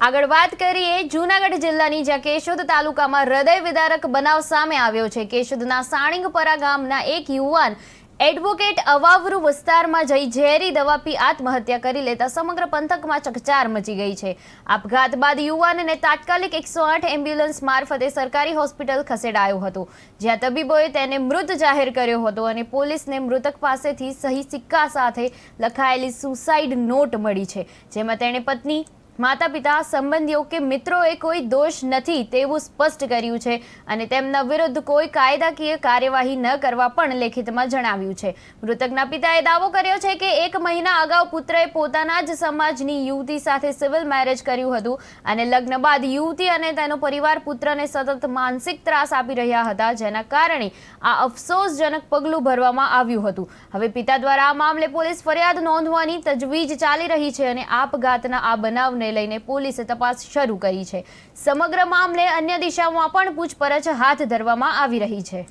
આગળ વાત કરીએ જૂનાગઢ જિલ્લાની, જ્યાં કેશોદ તાલુકામાં હૃદય વિદારક બનાવ સામે આવ્યો છે. કેશોદના સાણિંગપરા ગામના એક યુવાન એડવોકેટ અવાવરુ વિસ્તારમાં જઈ ઝેરી દવા પી આત્મહત્યા કરી લેતા સમગ્ર પંથકમાં ચકચાર મચી ગઈ છે. આપઘાત બાદ યુવાનને તાત્કાલિક એકસો આઠ એમ્બ્યુલન્સ મારફતે સરકારી હોસ્પિટલ ખસેડાયો હતો. જ્યાં તબીબોએ તેને મૃત જાહેર કર્યો હતો અને પોલીસને મૃતક પાસેથી સહી સિક્કા સાથે લખાયેલી સુસાઇડ નોટ મળી છે. જેમાં તેણે પત્ની માતા પિતા સંબંધીઓ કે મિત્રોએ કોઈ દોષ નથી તેવું સ્પષ્ટ કર્યું છે અને તેમના વિરુદ્ધ કોઈ કાયદાકીય કાર્યવાહી ન કરવા પણ લેખિતમાં જણાવ્યું છે. મૃતકના પિતાએ દાવો કર્યો છે કે એક મહિના અગાઉ પુત્રએ પોતાના જ સમાજની યુવતી સાથે સિવિલ મેરેજ કર્યું હતું અને લગ્ન બાદ યુવતી અને તેનો પરિવાર પુત્રને સતત માનસિક ત્રાસ આપી રહ્યા હતા, જેના કારણે આ અફસોસજનક પગલું ભરવામાં આવ્યું હતું. હવે પિતા દ્વારા આ મામલે પોલીસ ફરિયાદ નોંધવાની તજવીજ ચાલી રહી છે અને આપઘાતના આ બનાવને લઈને પોલીસે તપાસ શરૂ કરી છે. સમગ્ર મામલે અન્ય દિશામાં પણ પૂછપરછ હાથ ધરવામાં આવી રહી છે.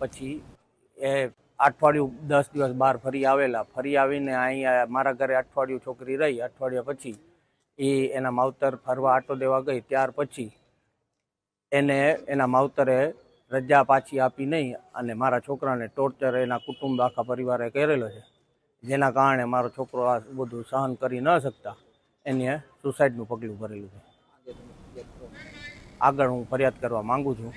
પછી એ અઠવાડિયું દસ દિવસ બહાર ફરી આવેલા. ફરી આવીને અહીંયા મારા ઘરે અઠવાડિયું છોકરી રહી. અઠવાડિયા પછી એ એના માવતર ફરવા આટો દેવા ગઈ. ત્યાર પછી એને એના માવતરે રજા પાછી આપી નહીં અને મારા છોકરાને ટોર્ચર એના કુટુંબ, આખા પરિવારે કરેલો છે. જેના કારણે મારો છોકરો આ બધું સહન કરી ન શકતા, એને સુસાઇડનું પગલું ભરેલું છે. આગળ હું ફરિયાદ કરવા માગું છું.